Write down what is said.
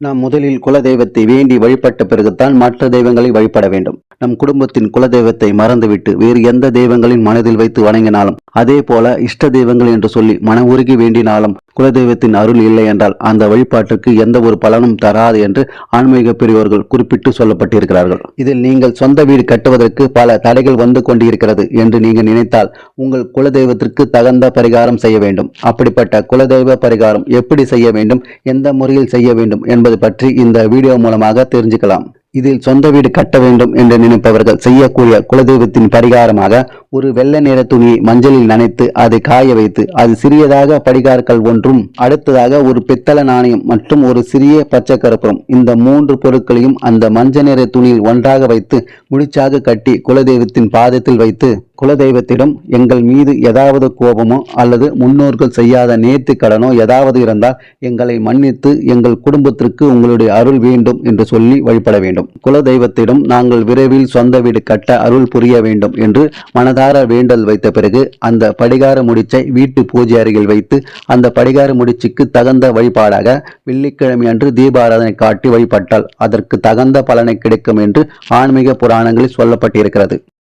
நாம் முதலில் குலதெய்வத்தை வேண்டி வழிபட்ட பிறகுதான் மற்ற தெய்வங்களை வழிபட வேண்டும். நம் குடும்பத்தின் குலதெய்வத்தை மறந்துவிட்டு வேறு எந்த தெய்வங்களின் மனதில் வைத்து வணங்கினாலும் அதே போல இஷ்ட தெய்வங்கள் என்று சொல்லி மன உருகி வேண்டினாலும் குலதெய்வத்தின் அருள் இல்லை என்றால் அந்த வழிபாட்டிற்கு எந்த ஒரு பலனும் தராது என்று ஆன்மீக பெரியோர்கள் குறிப்பிட்டு சொல்லப்பட்டிருக்கிறார்கள். இதில் நீங்கள் சொந்த வீடு கட்டுவதற்கு பல தடைகள் வந்து கொண்டிருக்கிறது என்று நீங்கள் நினைத்தால் உங்கள் குலதெய்வத்திற்கு தகுந்த பரிகாரம் செய்ய வேண்டும். அப்படிப்பட்ட குலதெய்வ பரிகாரம் எப்படி செய்ய வேண்டும் எந்த முறையில் செய்ய வேண்டும் என்பது பற்றி இந்த வீடியோ மூலமாக தெரிஞ்சுக்கலாம். இதில் சொந்த வீடு கட்ட வேண்டும் என்று நினைப்பவர்கள் செய்யக்கூடிய குலதெய்வத்தின் பரிகாரமாக ஒரு வெள்ளை நிற துணியை மஞ்சளில் நனைத்து அதை காய வைத்து அது சிறியதாக படிகார்கள் ஒன்றும் அடுத்ததாக ஒரு பித்தள நாணயம் மற்றும் ஒரு சிறிய பச்சை கருப்புறம் இந்த மூன்று பொருட்களையும் அந்த மஞ்சள் நிற துணியில் ஒன்றாக வைத்து முடிச்சாக கட்டி குலதெய்வத்தின் பாதத்தில் வைத்து குலதெய்வத்திடம் எங்கள் மீது ஏதாவது கோபமோ அல்லது முன்னோர்கள் செய்யாத நேர்த்தி கடனோ ஏதாவது இருந்தால் எங்களை மன்னித்து எங்கள் குடும்பத்திற்கு உங்களுடைய அருள் வேண்டும் என்று சொல்லி வழிபட வேண்டும். குலதெய்வத்திடம் நாங்கள் விரைவில் சொந்த வீடு கட்ட அருள் புரிய வேண்டும் என்று மனதார வேண்டல் வைத்த பிறகு அந்த படிகார முடிச்சை வீட்டு பூஜை அருகில் வைத்து அந்த படிகார முடிச்சுக்கு தகுந்த வழிபாடாக வெள்ளிக்கிழமை அன்று தீபாராதனை காட்டி வழிபட்டால் அதற்கு தகுந்த பலனை கிடைக்கும் என்று ஆன்மீக புராணங்களில் சொல்லப்பட்டிருக்கிறது.